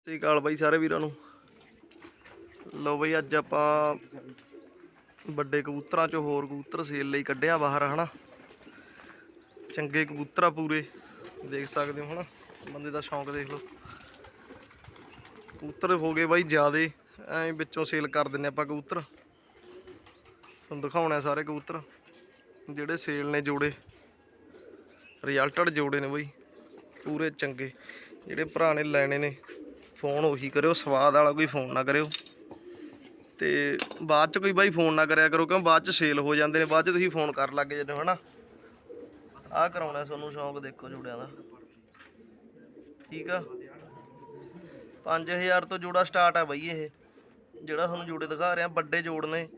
ਸਤਿ ਸ਼੍ਰੀ ਅਕਾਲ ਬਾਈ ਸਾਰੇ ਵੀਰਾਂ ਨੂੰ। ਲਓ ਬਈ ਅੱਜ ਆਪਾਂ ਵੱਡੇ ਕਬੂਤਰਾਂ ਚੋਂ ਹੋਰ ਕਬੂਤਰ ਸੇਲ ਲਈ ਕੱਢਿਆ ਬਾਹਰ, ਹਨਾ? ਚੰਗੇ ਕਬੂਤਰ ਆ ਪੂਰੇ, ਦੇਖ ਸਕਦੇ ਹੋ, ਹਨਾ? ਬੰਦੇ ਦਾ ਸ਼ੌਂਕ ਦੇਖ ਲਓ। ਕਬੂਤਰ ਹੋ ਗਏ ਬਾਈ ਜਿਆਦੇ, ਐਂ ਵਿੱਚੋਂ ਸੇਲ ਕਰ ਦਿੰਨੇ ਆਪਾਂ ਕਬੂਤਰ। ਤੁਹਾਨੂੰ ਦਿਖਾਉਣਾ ਸਾਰੇ ਕਬੂਤਰ, ਜਿਹੜੇ ਸੇਲ ਨੇ ਜੋੜੇ। ਰਿਜ਼ਲਟਡ ਜੋੜੇ ਨੇ ਬਾਈ, ਪੂਰੇ ਚੰਗੇ। ਜਿਹੜੇ ਭਰਾ ਨੇ ਲੈਣੇ ਨੇ। ਫੋਨ ਉਹੀ ਕਰਿਓ, ਸਵਾਦ ਵਾਲਾ ਕੋਈ ਫੋਨ ਨਾ ਕਰਿਓ। ਤੇ ਬਾਅਦ ਚ ਕੋਈ ਬਾਈ ਫੋਨ ਨਾ ਕਰਿਆ ਕਰੋ, ਕਿਉਂ ਬਾਅਦ ਚ ਸੇਲ ਹੋ ਜਾਂਦੇ ਨੇ, ਬਾਅਦ ਚ ਤੁਸੀਂ ਫੋਨ ਕਰਨ ਲੱਗ ਜਾਂਦੇ ਹੋ, ਹਨਾ? ਆਹ ਕਰਾਉਣਾ ਤੁਹਾਨੂੰ ਸ਼ੌਂਕ ਦੇਖੋ ਜੋੜਿਆਂ ਦਾ। ਠੀਕ ਆ? 5000 ਤੋਂ ਜੋੜਾ ਸਟਾਰਟ ਆ ਬਾਈ ਇਹ, ਜਿਹੜਾ ਤੁਹਾਨੂੰ ਜੋੜੇ ਦਿਖਾ ਰਿਹਾ, ਵੱਡੇ ਜੋੜ ਨੇ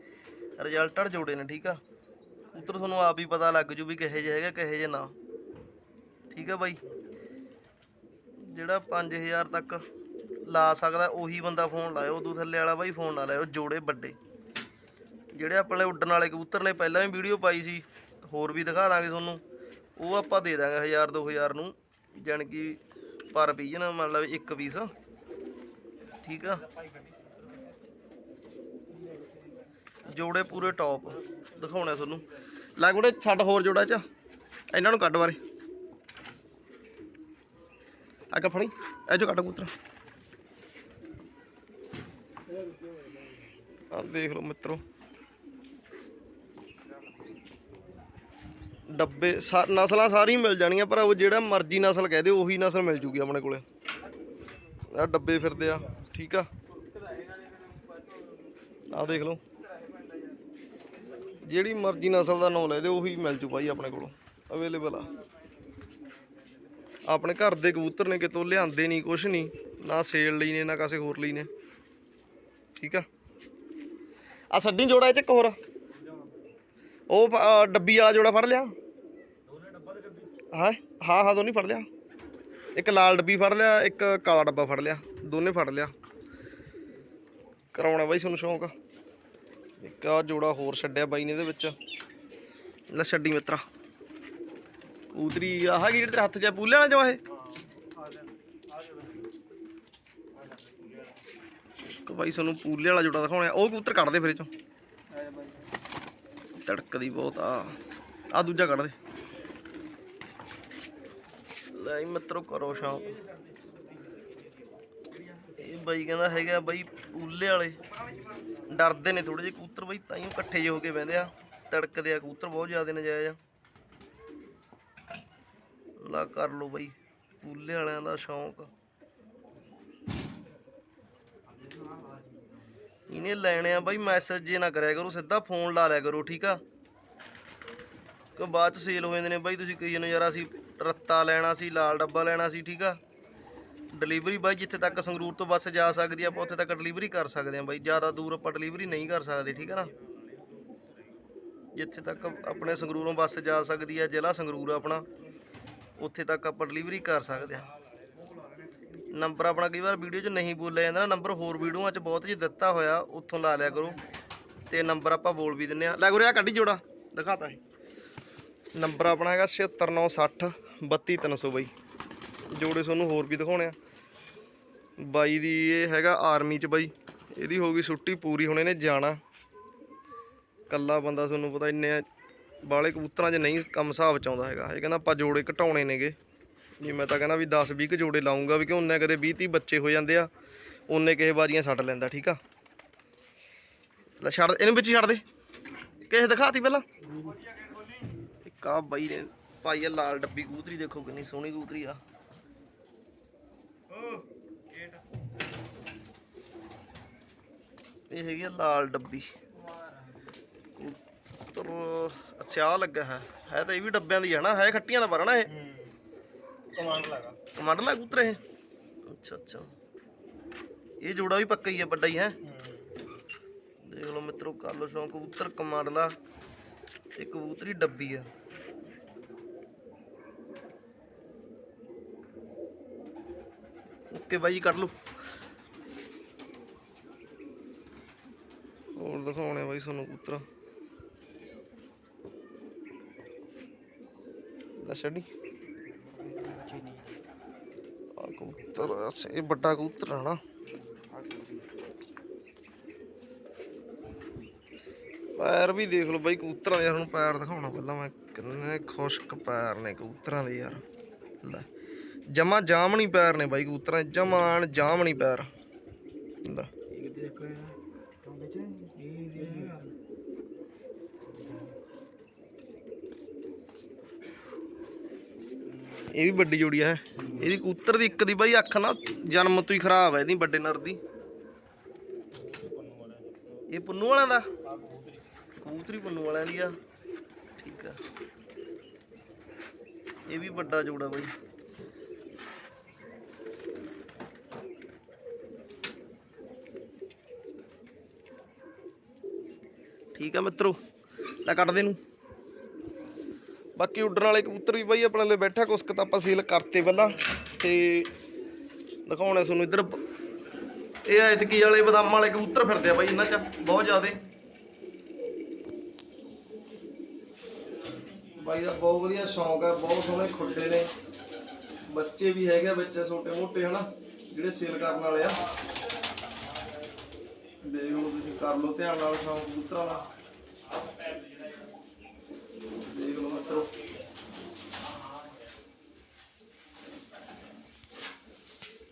ਰਿਜ਼ਲਟਡ ਜੋੜੇ ਨੇ, ਠੀਕ ਆ? ਉੱਤਰ ਤੁਹਾਨੂੰ ਆਪ ਹੀ ਪਤਾ ਲੱਗ ਜੂ ਵੀ ਕਿਹੇ ਜਿਹੇ ਹੈਗੇ, ਕਿਹੇ ਜਿਹੇ ਨਾ। ਠੀਕ ਆ ਬਾਈ? ਜਿਹੜਾ 5000 ਤੱਕ ਲਾ ਸਕਦਾ, ਉਹੀ ਬੰਦਾ ਫੋਨ ਲਾਇਓ ਉਦੋਂ ਥੱਲੇ ਵਾਲਾ ਬਾਈ ਫੋਨ ਨਾ ਲਾਇਓ, ਜੋੜੇ ਵੱਡੇ। ਜਿਹੜੇ ਆਪਣੇ ਉੱਡਣ ਵਾਲੇ ਕਬੂਤਰ ਨੇ, ਪਹਿਲਾਂ ਵੀ ਵੀਡੀਓ ਪਾਈ ਸੀ, ਹੋਰ ਵੀ ਦਿਖਾ ਦਾਂਗੇ ਤੁਹਾਨੂੰ। ਉਹ ਆਪਾਂ ਦੇ ਦਾਂਗੇ 1000 2000 ਨੂੰ, ਜਾਣੀ ਕਿ ਪਰ ਪੀਜਨ ਮਤਲਬ ਇੱਕ ਪੀਸ ਠੀਕ ਆ? ਜੋੜੇ ਪੂਰੇ ਟੌਪ ਦਿਖਾਉਣਾ ਤੁਹਾਨੂੰ। ਲੈ ਕੋੜੇ ਛੱਡ ਹੋਰ ਜੋੜਾ ਚ। ਇਹਨਾਂ ਨੂੰ ਕੱਢ ਬਾਰੇ। ਆ ਫੜੀ ਇਹ ਜੋ ਕੱਢ ਕਬੂਤਰ। ਆ ਦੇਖ ਲਓ ਮਿੱਤਰੋ। ਡੱਬੇ ਨਸਲਾਂ ਸਾਰੀਆਂ ਮਿਲ ਜਾਣੀਆਂ, ਪਰ ਉਹ ਜਿਹੜਾ ਮਰਜ਼ੀ ਨਸਲ ਕਹਦੇ ਉਹੀ ਨਸਲ ਮਿਲ ਜੂਗੀ ਆਪਣੇ ਕੋਲੇ। ਆ ਡੱਬੇ ਫਿਰਦੇ ਆ, ਠੀਕ ਆ? ਆ ਦੇਖ ਲਓ। ਜਿਹੜੀ ਮਰਜ਼ੀ ਨਸਲ ਦਾ ਨਾਂ ਲੈ ਦੇ ਉਹੀ ਮਿਲ ਜੂ ਭਾਈ ਆਪਣੇ ਕੋਲੋਂ ਅਵੇਲੇਬਲ ਆ। ਆਪਣੇ ਘਰ ਦੇ ਕਬੂਤਰ ਨੇ ਕਿਤੋਂ ਲਿਆਂਦੇ ਨਹੀਂ ਕੁਛ ਨਹੀਂ ਨਾ ਸੇਲ ਲਈ ਨੇ, ਨਾ ਕਿਸੇ ਹੋਰ ਲਈ ਨੇ। ਠੀਕ ਆ? ਆ ਸੱਡੀ ਜੋੜਾ ਇਹ ਚ ਇੱਕ ਹੋਰ। ਉਹ ਫ- ਡੱਬੀ ਵਾਲਾ ਜੋੜਾ ਫੜ ਲਿਆ। ਹਾਂ? ਹਾਂ ਹਾਂ ਦੋਨੇ ਫੜ ਲਿਆ। ਇੱਕ ਲਾਲ ਡੱਬੀ ਫੜ ਲਿਆ ਇੱਕ ਕਾਲਾ ਡੱਬਾ ਫੜ ਲਿਆ ਦੋਨੇ ਫੜ ਲਿਆ। ਕਰਾਉਣਾ ਬਾਈ ਤੁਹਾਨੂੰ ਸ਼ੌਂਕ। ਇੱਕ ਆ ਜੋੜਾ ਹੋਰ ਛੱਡਿਆ ਬਾਈ ਨੇ ਇਹਦੇ ਵਿੱਚ। ਲੈ ਛੱਡੀ ਮਿੱਤਰਾ। ਉਦਰੀ ਆਹ ਕੀ ਜਿਹੜੇ ਤੇਰੇ ਹੱਥ 'ਚ ਆ, ਪੂਲੇ ਵਾਲਾ ਜੋ ਇਹ? ਕਿ ਬਾਈ ਤੁਹਾਨੂੰ ਪੂਲੇ ਵਾਲਾ ਜੋੜਾ ਦਿਖਾਉਣਾ ਉਹ ਕਬੂਤਰ ਕੱਢ ਦੇ ਫਿਰ ਚੋਂ। ਤੜਕਦੀ ਬਹੁਤ ਆ। ਆ ਦੂਜਾ ਕੱਢ ਦੇ। ਲੈ ਮਿੱਤਰੋ ਕਰੋ ਸ਼ਾਮ। ਇਹ ਬਾਈ ਕਹਿੰਦਾ ਹੈਗਾ ਬਾਈ ਪੂਲੇ ਵਾਲੇ। ਡਰਦੇ ਨੇ ਥੋੜੇ ਜਿਹੇ ਕਬੂਤਰ ਬਾਈ, ਤਾਂ ਹੀ ਇਕੱਠੇ ਜਿਹੇ ਹੋ ਕੇ ਬਹਿੰਦੇ ਆ। ਤੜਕਦੇ ਆ ਕਬੂਤਰ ਬਹੁਤ ਜ਼ਿਆਦਾ ਨਜਾਇਜ਼ ਆ। ਲਾ ਕਰ ਲੋ ਬਾਈ। ਪੂਲੇ ਵਾਲਿਆਂ ਦਾ ਸ਼ੌਂਕ। ਇਹਨੇ ਲੈਣੇ ਆ ਬਾਈ ਮੈਸੇਜ ਜੇ ਨਾ ਕਰਿਆ ਕਰੋ, ਸਿੱਧਾ ਫੋਨ ਲਾ ਲਿਆ ਕਰੋ, ਠੀਕ ਆ? ਕਿ ਬਾਅਦ ਚ ਸੇਲ ਹੋ ਜਾਂਦੇ ਨੇ ਬਾਈ, ਤੁਸੀਂ ਕਹੀ ਜਾਂਦੇ ਯਾਰ ਅਸੀਂ ਰੱਤਾ ਲੈਣਾ ਸੀ, ਲਾਲ ਡੱਬਾ ਲੈਣਾ ਸੀ, ਠੀਕ ਆ? ਡਿਲੀਵਰੀ ਬਾਈ, ਜਿੱਥੇ ਤੱਕ ਸੰਗਰੂਰ ਤੋਂ ਬੱਸ ਜਾ ਸਕਦੀ ਆ, ਆਪਾਂ ਉੱਥੇ ਤੱਕ ਡਿਲੀਵਰੀ ਕਰ ਸਕਦੇ ਆ ਬਾਈ। ਜ਼ਿਆਦਾ ਦੂਰ ਆਪਾਂ ਡਿਲੀਵਰੀ ਨਹੀਂ ਕਰ ਸਕਦੇ, ਠੀਕ ਆ ਨਾ? ਜਿੱਥੇ ਤੱਕ ਆਪਣੇ ਸੰਗਰੂਰੋਂ ਬੱਸ ਜਾ ਸਕਦੀ ਆ, ਜ਼ਿਲ੍ਹਾ ਸੰਗਰੂਰ ਆਪਣਾ, ਉੱਥੇ ਤੱਕ ਆਪਾਂ ਡਿਲੀਵਰੀ ਕਰ ਸਕਦੇ ਆ। ਨੰਬਰ ਆਪਣਾ ਕਈ ਵਾਰ ਵੀਡੀਓ 'ਚ ਨਹੀਂ ਬੋਲਿਆ ਜਾਂਦਾ ਨਾ, ਨੰਬਰ ਹੋਰ ਵੀਡੀਓਆਂ 'ਚ ਬਹੁਤ ਜੀ ਦਿੱਤਾ ਹੋਇਆ, ਉੱਥੋਂ ਲਾ ਲਿਆ ਕਰੋ। ਤੇ ਨੰਬਰ ਆਪਾਂ ਬੋਲ ਵੀ ਦਿੰਨੇ ਆ ਲੈ ਗੁਰਿਆ ਕੱਢੀ ਜੋੜਾ, ਦਿਖਾਤਾ ਇਹ। ਨੰਬਰ ਆਪਣਾ ਹੈਗਾ 76960 32300 ਬਾਈ। ਜੋੜੇ ਤੁਹਾਨੂੰ ਹੋਰ ਵੀ ਦਿਖਾਉਣੇ ਆ। ਬਾਈ ਦੀ ਇਹ ਹੈਗਾ ਆਰਮੀ 'ਚ ਬਾਈ। ਇਹਦੀ ਹੋ ਗਈ ਛੁੱਟੀ, ਪੂਰੀ ਹੁਣ ਇਹਨੇ ਜਾਣਾ। ਕੱਲਾ ਬੰਦਾ ਤੁਹਾਨੂੰ ਪਤਾ ਇੰਨੇ ਬਾਲੇ ਕਬੂਤਰਾਂ 'ਚ ਨਹੀਂ ਕੰਮ ਹਿਸਾਬ ਚ ਆਉਂਦਾ ਹੈਗਾ। ਇਹ ਕਹਿੰਦਾ ਆਪਾਂ ਜੋੜੇ ਘਟਾਉਣੇ ਨੇਗੇ। ਜੀ ਮੈਂ ਤਾਂ ਕਹਿੰਦਾ ਵੀ 10 20 ਕੁ ਜੋੜੇ ਲਾਉਂਗਾ ਵੀ ਕਿ ਉਹਨੇ ਕਦੇ 20 30 ਬੱਚੇ ਹੋ ਜਾਂਦੇ ਆ ਉਹਨੇ ਕਿਸੇ ਬਾਜੀਆਂ ਛੱਡ ਲੈਂਦਾ, ਠੀਕ ਆ? ਲੈ ਛੱਡ, ਇਹਨੂੰ ਵਿੱਚ ਛੱਡ ਦੇ। ਕਿਸੇ ਦਿਖਾਤੀ ਪਹਿਲਾਂ? ਇੱਕ ਆ ਬਾਈ ਨੇ ਪਾਈ ਆ ਲਾਲ ਡੱਬੀ ਕਬੂਤਰੀ, ਦੇਖੋ ਕਿੰਨੀ ਸੋਹਣੀ ਕੂਤਰੀ ਆ। ਇਹ ਹੈਗੀ ਆ ਲਾਲ ਡੱਬੀ। ਕਬੂਤਰ, ਅੱਛਾ ਲੱਗਾ ਹੈ। ਹੈ ਤਾਂ ਇਹ ਵੀ ਡੱਬਿਆਂ ਦੀ ਹੈ ਨਾ, ਹੈ ਖੱਟੀਆਂ ਦਾ ਪਰ ਨਾ ਇਹ? ਕਮਾਂਡ ਲਗਾ ਕਮਾਂਡਲਾ ਕਬੂਤਰ ਇਹ ਅੱਛਾ ਅੱਛਾ ਇਹ ਜੋੜਾ ਵੀ ਪੱਕਾ ਹੀ ਹੈ ਵੱਡਾ ਹੀ ਹੈ ਦੇਖ ਲਓ ਮਿੱਤਰੋ ਕਰ ਲਓ ਸ਼ੌਂਕ ਕਬੂਤਰ ਕਮਾਂਡਲਾ ਤੇ ਕਬੂਤਰੀ ਡੱਬੀ ਆ ਓਕੇ ਬਾਈ ਜੀ ਕੱਢ ਲਓ ਹੋਰ ਦਿਖਾਉਣੇ ਬਾਈ ਤੁਹਾਨੂੰ ਕਬੂਤਰ ਲੈ ਛੱਡੀ ਆ ਕਬੂਤਰ ਇਹ ਵੱਡਾ ਕਬੂਤਰ ਆ ਨਾ। ਪੈਰ ਵੀ ਦੇਖ ਲਓ ਬਾਈ, ਕਬੂਤਰਾਂ ਦੇ ਯਾਰ ਹੁਣ ਪੈਰ ਦਿਖਾਉਣਾ ਪਹਿਲਾਂ ਮੈਂ। ਕਿੰਨੇ ਖੁਸ਼ਕ ਪੈਰ ਨੇ ਕਬੂਤਰਾਂ ਦੇ ਯਾਰ। ਲੈ, ਜਮਾ ਜਾਮਣੀ ਪੈਰ ਨੇ ਬਾਈ ਕਬੂਤਰਾਂ ਜਮਾਨ ਜਾਮਣੀ ਪੈਰ। ਲੈ। ਇਹ ਵੀ ਵੱਡੀ ਜੋੜੀ ਹੈ। ਇਹਦੀ ਕਬੂਤਰ ਦੀ ਇੱਕ ਦੀ ਬਾਈ ਅੱਖ ਨਾ ਜਨਮ ਤੋਂ ਹੀ ਖਰਾਬ ਹੈ ਇਹਦੀ ਵੱਡੇ ਨਰ ਦੀ। ਇਹ ਪੁੰਨੂ ਵਾਲਿਆਂ ਦਾ? ਕਬੂਤਰੀ ਪੁੰਨੂ ਵਾਲਿਆਂ ਦੀ ਆ। ਠੀਕ ਆ। ਇਹ ਵੀ ਵੱਡਾ ਜੋੜਾ ਬਾਈ। ਠੀਕ ਆ ਮਿੱਤਰੋ, ਲੈ ਕੱਟ ਦੇ ਨੂੰ ਬਾਕੀ ਉੱਡਣ ਵਾਲੇ ਕਬੂਤਰ ਵੀ ਬਾਈ ਆਪਣੇ ਲਈ ਬੈਠਾ, ਕੁਛ ਤਾਂ ਆਪਾਂ ਸੇਲ ਕਰਤੇ ਪਹਿਲਾਂ। ਤੇ ਦਿਖਾਉਣੇ ਤੁਹਾਨੂੰ ਇੱਧਰ। ਬ- ਇਹ ਐਤਕੀ ਵਾਲੇ ਬਦਾਮਾਂ ਵਾਲੇ ਕਬੂਤਰ ਫਿਰਦੇ ਆ ਬਾਈ, ਇਹਨਾਂ 'ਚ ਬਹੁਤ ਜ਼ਿਆਦੇ। ਬਾਈ ਦਾ ਬਹੁਤ ਵਧੀਆ ਸ਼ੌਂਕ ਆ, ਬਹੁਤ ਸੋਹਣੇ ਖੁੱਡੇ ਨੇ। ਬੱਚੇ ਵੀ ਹੈਗੇ ਆ ਵਿੱਚ ਛੋਟੇ ਮੋਟੇ, ਹਨਾ, ਜਿਹੜੇ ਸੇਲ ਕਰਨ ਵਾਲੇ ਆ। ਦੇਖ ਲਓ ਤੁਸੀਂ, ਕਰ ਲਓ ਧਿਆਨ ਨਾਲ ਸ਼ੌਂਕ ਕਬੂਤਰਾਂ ਦਾ। ਦੇਖ ਲਓ ਮਿੱਤਰੋ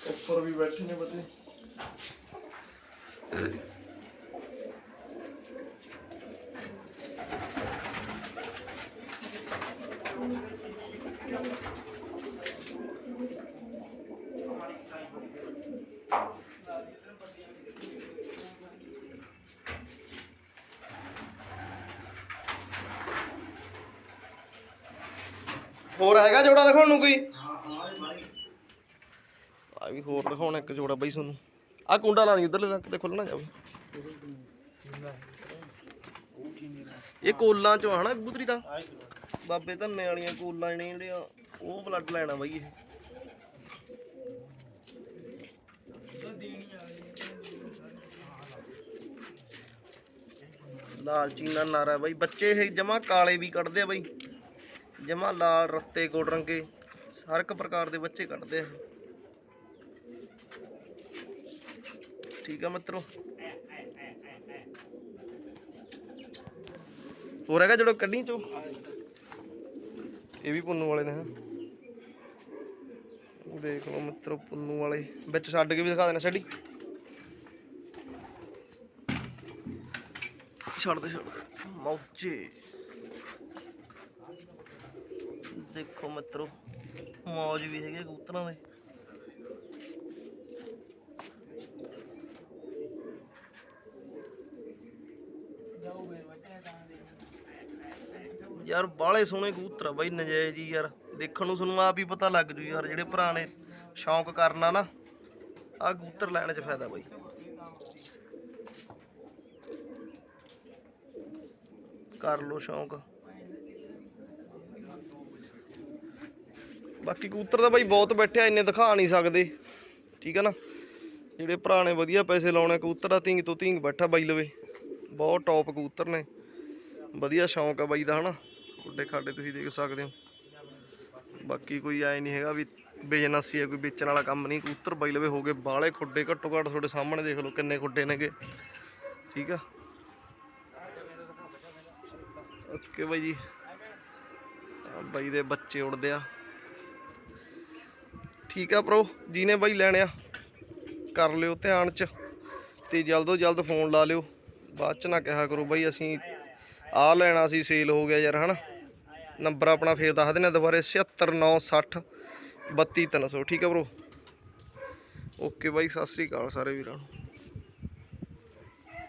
ਉੱਪਰ ਵੀ ਬੈਠੇ ਨੇ ਬੱਚੇ ਹੋਰ ਹੈਗਾ ਜੋੜਾ ਦਿਖਾਉਣ ਨੂੰ ਕੋਈ? ਆ। ਵੀ ਹੋਰ ਦਿਖਾਉਣਾ ਇੱਕ ਜੋੜਾ ਬਈ ਤੁਹਾਨੂੰ। ਆ ਕੁੰਡਾ ਲਾ ਲਈ ਉਧਰਲੇ ਤੱਕ ਕਿਤੇ ਖੁੱਲਣਾ ਜਾਵੇ ਇਹ ਕੋਲਾਂ ਚੋਂ ਆ ਨਾ ਕਬੂਤਰੀ ਦਾ? ਬਾਬੇ ਧੰਨੇ ਵਾਲੀਆਂ ਕੋਲਾਂ ਨੇ ਜਿਹੜੀਆਂ ਉਹ ਬਲੱਡ ਲੈਣਾ ਬਾਈ ਇਹ। ਲਾਲ ਚੀਨਾ ਨਾਰਾ ਬਾਈ ਬੱਚੇ ਇਹ ਜਮਾ ਕਾਲੇ ਵੀ ਕੱਢਦੇ ਆ ਬਾਈ। ਜਮਾ ਲਾਲ, ਰੱਤੇ, ਗੋਲ ਰੰਗੇ, ਹਰ ਇੱਕ ਪ੍ਰਕਾਰ ਦੇ ਬੱਚੇ ਕੱਢਦੇ ਆ। ਠੀਕ ਆ ਮਿੱਤਰੋ? ਹੋਰ ਹੈਗਾ ਜਿਹੜਾ ਕੱਢੀ ਚੋ? ਇਹ ਵੀ ਪੁੰਨੂ ਵਾਲੇ ਨੇ ਦੇਖ ਲਓ ਮਿੱਤਰੋ ਪੁੰਨੂ ਵਾਲੇ। ਵਿੱਚ ਛੱਡ ਕੇ ਵੀ ਦਿਖਾ ਦੇਣਾ ਛੱਡੀ। ਛੱਡ ਦੇ ਛੱਡ ਦੇ। ਮੌਜੇ। ਦੇਖੋ ਮਿੱਤਰੋ, ਮੌਜ ਵੀ ਹੈਗੇ ਕਬੂਤਰਾਂ ਦੇ। ਯਾਰ ਬਾਹਲੇ ਸੋਹਣੇ ਕਬੂਤਰ ਆ ਬਾਈ, ਨਜਾਇਜ਼ ਜੀ ਯਾਰ। ਦੇਖਣ ਨੂੰ ਤੁਹਾਨੂੰ ਆਪ ਹੀ ਪਤਾ ਲੱਗ ਜੂ ਯਾਰ, ਜਿਹੜੇ ਭਰਾ ਨੇ ਸ਼ੌਂਕ ਕਰਨਾ ਨਾ, ਆ ਕਬੂਤਰ ਲੈਣ 'ਚ ਫਾਇਦਾ ਬਾਈ। ਕਰ ਲੋ ਸ਼ੌਂਕ। ਬਾਕੀ ਕਬੂਤਰ ਤਾਂ ਬਾਈ ਬਹੁਤ ਬੈਠਿਆ ਇੰਨੇ ਦਿਖਾ ਨਹੀਂ ਸਕਦੇ। ਠੀਕ ਹੈ ਨਾ? ਜਿਹੜੇ ਭਰਾ ਨੇ ਵਧੀਆ ਪੈਸੇ ਲਾਉਣੇ ਕਬੂਤਰ ਦਾ ਤਿੰਗ ਤੋਂ ਤੀਂਗ ਬੈਠਾ ਬਾਈ ਲਵੇ। ਬਹੁਤ ਟੌਪ ਕਬੂਤਰ ਨੇ। ਵਧੀਆ ਸ਼ੌਂਕ ਆ ਬਾਈ ਦਾ, ਹਨਾ? ਖੁੱਡੇ ਖਾਡੇ ਤੁਸੀਂ ਦੇਖ ਸਕਦੇ ਹੋ। ਬਾਕੀ ਕੋਈ ਐ ਨਹੀਂ ਹੈਗਾ ਵੀ ਬਿਜ਼ਨਸ ਹੀ ਹੈ ਕੋਈ ਵੇਚਣ ਵਾਲਾ ਕੰਮ ਨਹੀਂ। ਕਬੂਤਰ ਬਾਈ ਲਵੇ ਹੋ ਗਏ ਬਾਲੇ ਖੁੱਡੇ, ਘੱਟੋ ਘੱਟ ਤੁਹਾਡੇ ਸਾਹਮਣੇ ਦੇਖ ਲਓ ਕਿੰਨੇ ਖੁੱਡੇ ਨੇਗੇ। ਠੀਕ ਆ? ਓਕੇ ਬਾਈ ਜੀ ਬਾਈ ਦੇ ਬੱਚੇ ਉੜਦੇ ਆ। ਠੀਕ ਆ ਪ੍ਰੋ ਜਿਹਨੇ ਬਾਈ ਲੈਣੇ ਆ, ਕਰ ਲਿਓ ਧਿਆਨ ਚ ਤੇ ਜਲਦੋ ਜਲਦ ਫੋਨ ਲਾ ਲਿਓ। ਬਾਅਦ ਚ ਨਾ ਕਿਹਾ ਕਰੋ ਬਾਈ, ਅਸੀਂ ਆ ਲੈਣਾ ਸੀ ਸੇਲ ਹੋ ਗਿਆ ਯਾਰ, ਹਨਾ? ਨੰਬਰ ਆਪਣਾ ਫੇਰ ਦੱਸ ਦਿੰਦੇ ਆ ਦੁਬਾਰੇ 76960 32300 ਠੀਕ ਆ ਬ్రో ਓਕੇ ਬਾਈ, ਸਤਿ ਸ੍ਰੀ ਅਕਾਲ ਸਾਰੇ ਵੀਰਾਂ ਨੂੰ।